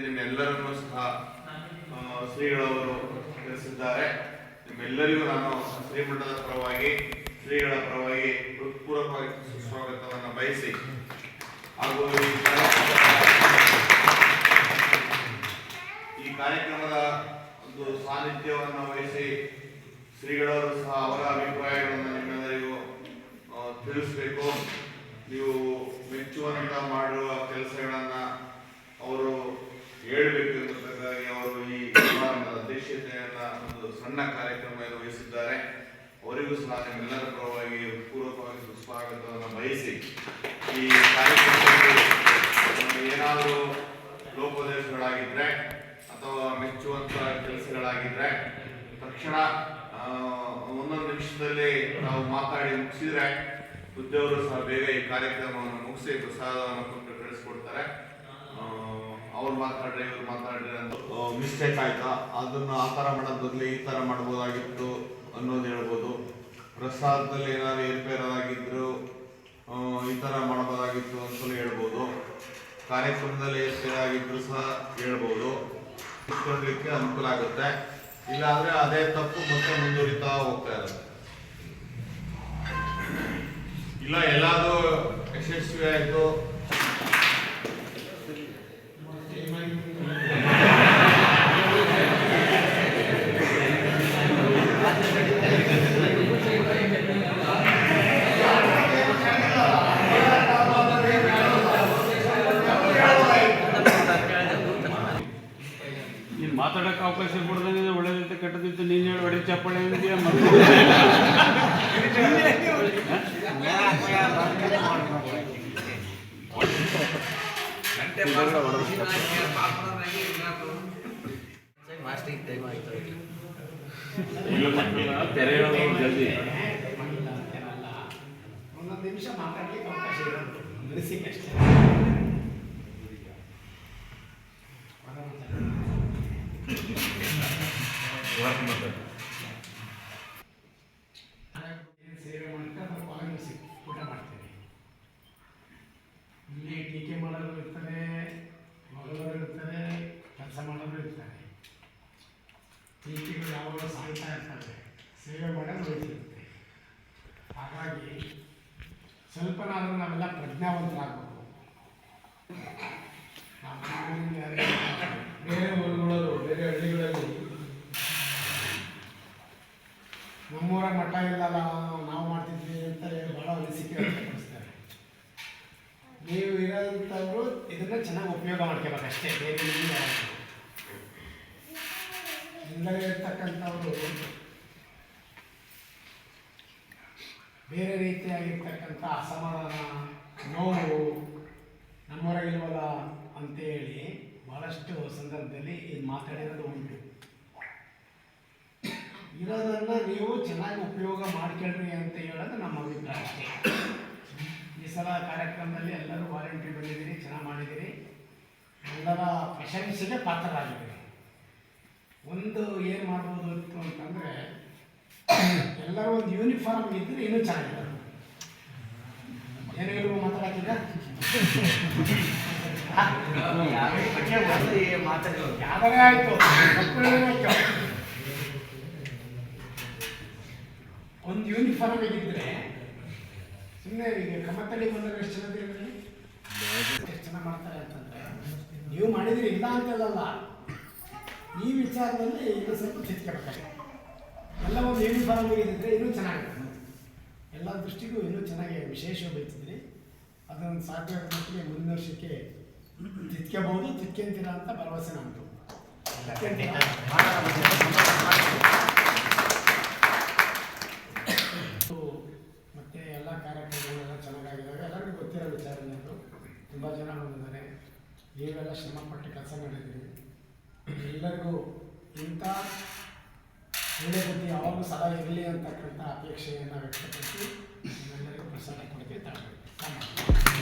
ನಿಮ್ಮೆಲ್ಲರನ್ನೂ ಸಹ ಶ್ರೀಗಳವರು ತಿಳಿಸಿದ್ದಾರೆ. ನಿಮ್ಮೆಲ್ಲರಿಗೂ ನಾನು ಶ್ರೀಮಠದ ಪರವಾಗಿ, ಶ್ರೀಗಳ ಪರವಾಗಿ ಹೃತ್ಪೂರ್ವಕವಾಗಿ ಸುಸ್ವಾಗತವನ್ನು ಬಯಸಿ, ಹಾಗೂ ಈ ಕಾರ್ಯಕ್ರಮದ ಒಂದು ಸಾನ್ನಿಧ್ಯವನ್ನು ವಹಿಸಿ ಶ್ರೀಗಳವರು ಸಹ ಅವರ ಅಭಿಪ್ರಾಯಗಳನ್ನು ನಿಮ್ಮೆಲ್ಲರಿಗೂ ತಿಳಿಸಬೇಕು. ನೀವು ಮೆಚ್ಚುವಂತ ಮಾಡುವ ಕೆಲಸಗಳನ್ನ ಅವರು ಹೇಳಬೇಕು ಎಂಬುದಕ್ಕಾಗಿ ಅವರು ಈ ಸಮಾರಂಭದ ಅಧ್ಯಕ್ಷತೆಯನ್ನ ಒಂದು ಸಣ್ಣ ಕಾರ್ಯಕ್ರಮ ವಹಿಸಿದ್ದಾರೆ. ಅವರಿಗೂ ಸಹ ನಿಮ್ಮೆಲ್ಲರ ಪರವಾಗಿ ಪೂರ್ವಕವಾಗಿ ಸುಸ್ವಾಗತವನ್ನು ಬಯಸಿ ಈ ಕಾರ್ಯಕ್ರಮದಲ್ಲಿ ಏನಾದರೂ ಲೋಪದೇಶಗಳಾಗಿದ್ದರೆ ಅಥವಾ ಮೆಚ್ಚುವಂಥ ಕೆಲಸಗಳಾಗಿದ್ದರೆ ತಕ್ಷಣ ಒಂದೊಂದು ನಿಮಿಷದಲ್ಲಿ ನಾವು ಮಾತಾಡಿ ಮುಗಿಸಿದ್ರೆ ಬುದ್ಧಿಯವರು ಸಹ ಬೇಗ ಈ ಕಾರ್ಯಕ್ರಮವನ್ನು ಮುಗಿಸಿ ಪ್ರಸಾದವನ್ನು ಕೊಟ್ಟು ಕಳಿಸ್ಕೊಡ್ತಾರೆ. ಅವ್ರು ಮಾತಾಡ್ರಿ ಇವ್ರು ಮಾತಾಡ್ರಿ ಅಂತ ಮಿಸ್ಟೇಕ್ ಆಯ್ತಾ? ಅದನ್ನು ಆ ಥರ ಮಾಡೋದ್ ಬದಲು ಈ ಥರ ಮಾಡ್ಬೋದಾಗಿತ್ತು ಅನ್ನೋದು ಹೇಳ್ಬೋದು. ಪ್ರಸಾದದಲ್ಲಿ ಏನಾದ್ರು ಏರ್ಪೇರಾಗಿದ್ರು ಆ, ಈ ಥರ ಮಾಡ್ಬೋದಾಗಿತ್ತು ಅಂತಲೂ ಹೇಳ್ಬೋದು. ಕಾರ್ಯಕ್ರಮದಲ್ಲಿ ಏರ್ಪೇರಾಗಿದ್ರು ಸಹ ಹೇಳ್ಬೋದು. ಇಟ್ಕೊಳ್ಲಿಕ್ಕೆ ಅನುಕೂಲ ಆಗುತ್ತೆ. ಇಲ್ಲಾಂದ್ರೆ ಅದೇ ತಪ್ಪು ಮತ್ತೆ ಮುಂದುವರಿತಾ ಹೋಗ್ತಾ ಇರುತ್ತೆ. ಇಲ್ಲ ಎಲ್ಲಾದರೂ ಯಶಸ್ವಿ ಆಯ್ತು. ನೀನು ಮಾತಾಡೋಕೆ ಅವಕಾಶ ಕೊಡ್ದಂಗೆ ಒಳ್ಳೇದಿತ್ತು ಕೆಟ್ಟದಿತ್ತು ನೀನು ಹೇಳಿ ಹೊಡೆ ಚಪ್ಪಾಳೆ ಜಲ್ದಿ ಒಂದೊಂದು ನಿಮಿಷ ಮಾತಾಡ್ಲಿಕ್ಕೆ ಅವಕಾಶ ಇರೋದು. ಅಷ್ಟೇ ಸೇವೆ ಮಾಡ್ತಾ ನಾವು ಭಾಗವಹಿಸಿ ಊಟ ಮಾಡ್ತೇವೆ ಇಲ್ಲಿ ಟೀಕೆ ಮಾಡೋರು ಇರ್ತಾರೆ, ಮಗಳವರು ಇರ್ತಾರೆ, ಕೆಲಸ ಮಾಡೋರು ಇರ್ತಾರೆ. ಟೀಕೆಗಳು ಯಾವಾಗ ಸಾಯ್ತಾ ಇರ್ತಾರೆ ಸೇವೆ ಮಾಡೋದು ಹಾಗಾಗಿ ಸ್ವಲ್ಪನಾದರೂ ನಾವೆಲ್ಲ ಪ್ರಜ್ಞಾವಂತರಾಗಬೇಕು. ನಾವು ಯಾರೇ ಬೇರೆ ಊರುಗಳಲ್ಲೂ ಬೇರೆ ಹಳ್ಳಿಗಳಲ್ಲಿ ನಮ್ಮೂರ ಮಠ ಇಲ್ಲಲ್ಲ, ನಾವು ಮಾಡ್ತಿದ್ವಿ ಅಂತ ಹೇಳಿ ಭಾಳ ಅನಿಸಿಕೆ ನೀವು ಇರೋಂಥವ್ರು ಇದನ್ನ ಚೆನ್ನಾಗಿ ಉಪಯೋಗ ಮಾಡ್ಕೋಬೇಕು ಅಷ್ಟೇ, ಬೇರೆ. ಇಲ್ಲದೆ ಇರ್ತಕ್ಕಂಥವ್ರು ಬೇರೆ ರೀತಿಯಾಗಿರ್ತಕ್ಕಂಥ ಅಸಮಾಧಾನ, ನೋವು ಅಂತ ಅಂತೇಳಿ ಭಾಳಷ್ಟು ಸಂದರ್ಭದಲ್ಲಿ ಇದು ಮಾತಾಡಿರೋದು ಉಂಟು ಇರೋದನ್ನು ನೀವು ಚೆನ್ನಾಗಿ ಉಪಯೋಗ ಮಾಡ್ಕೊಳ್ರಿ ಅಂತ ಹೇಳೋದು ನಮ್ಮ ಅಭಿಪ್ರಾಯ ಈ ಸಲ ಕಾರ್ಯಕ್ರಮದಲ್ಲಿ ಎಲ್ಲರೂ ವಾರಂಟಿ ಬಂದಿದ್ದೀರಿ ಚೆನ್ನಾಗಿ ಮಾಡಿದ್ದೀರಿ. ಎಲ್ಲರ ಪ್ರಶಂಸೆಗೆ ಪಾತ್ರರಾಗಿದ್ದೀರಿ. ಒಂದು ಏನು ಮಾಡ್ಬೋದು ಅಂತಂದರೆ ಎಲ್ಲರೂ ಒಂದು ಯೂನಿಫಾರ್ಮ್ ಇದ್ದರೆ ಇನ್ನೂ ಚೆನ್ನಾಗಿದೆ. ಏನು ಹೇಳುವ ಮಾತಾಡೋಕ್ಕಿಲ್ಲ ಯಾವ್ದಾರೇ ಆಯ್ತು. ಮಕ್ಕಳೇ ಒಂದು ಯೂನಿಫಾರ್ಮ್ ಇದ್ದರೆ ಸುಮ್ಮನೆ ಈಗ ಕಮತಳ್ಳಿ ಬಂದಾಗ ಎಷ್ಟು ಜನ ಇದ್ದೀರಿ ಎಷ್ಟು ಜನ ಮಾಡ್ತಾರೆ ಅಂತಂದ್ರೆ, ನೀವು ಮಾಡಿದ್ರೆ ಇಲ್ಲ ಅಂತಲ್ಲ ಈ ವಿಚಾರದಲ್ಲಿ ಇನ್ನೂ ಸ್ವಲ್ಪ ತಿದ್ಕೋಬೇಕಾಗಿದೆ. ಎಲ್ಲ ಒಂದು ಯೂನಿಫಾರ್ಮ್ ಇದ್ದರೆ ಇನ್ನೂ ಚೆನ್ನಾಗಿರ್ತದೆ ಎಲ್ಲ ದೃಷ್ಟಿಗೂ ಇನ್ನೂ ಚೆನ್ನಾಗಿ ವಿಶೇಷ ಬೈತಿದ್ರಿ ಅದನ್ನು ಸಾಧ್ಯ ಮಟ್ಟಿಗೆ ಮುಂದಿನ ವರ್ಷಕ್ಕೆ ತಿದ್ಕೋಬಹುದು, ತಿದ್ಕೊಂತೀರ ಅಂತ ಭರವಸೆ ನಮ್ಮದು ಮತ್ತೆ ಎಲ್ಲ ಕಾರ್ಯಕ್ರಮಗಳೆಲ್ಲ ಚೆನ್ನಾಗಿದ್ದಾವೆ ಎಲ್ಲರಿಗೂ ಗೊತ್ತಿರೋ ವಿಚಾರನೇ ಅದು ತುಂಬ ಜನ ಬಂದಿದ್ದಾರೆ ನೀವೆಲ್ಲ ಶ್ರಮಪಟ್ಟು ಕೆಲಸ ಮಾಡಿದ್ದೀರಿ. ಎಲ್ಲರಿಗೂ ಇಂಥ ಒಳ್ಳೆ ಬಗ್ಗೆ ಯಾವಾಗಲೂ ಸದಾ ಇರಲಿ ಅಂತಕ್ಕಂಥ ಅಪೇಕ್ಷೆಯನ್ನು ವ್ಯಕ್ತಪಡಿಸಿ ಎಲ್ಲರಿಗೂ ಪ್ರಸಾದ ಕೊಡ್ತೀವಿ ತಗೊಳ್ಳಿ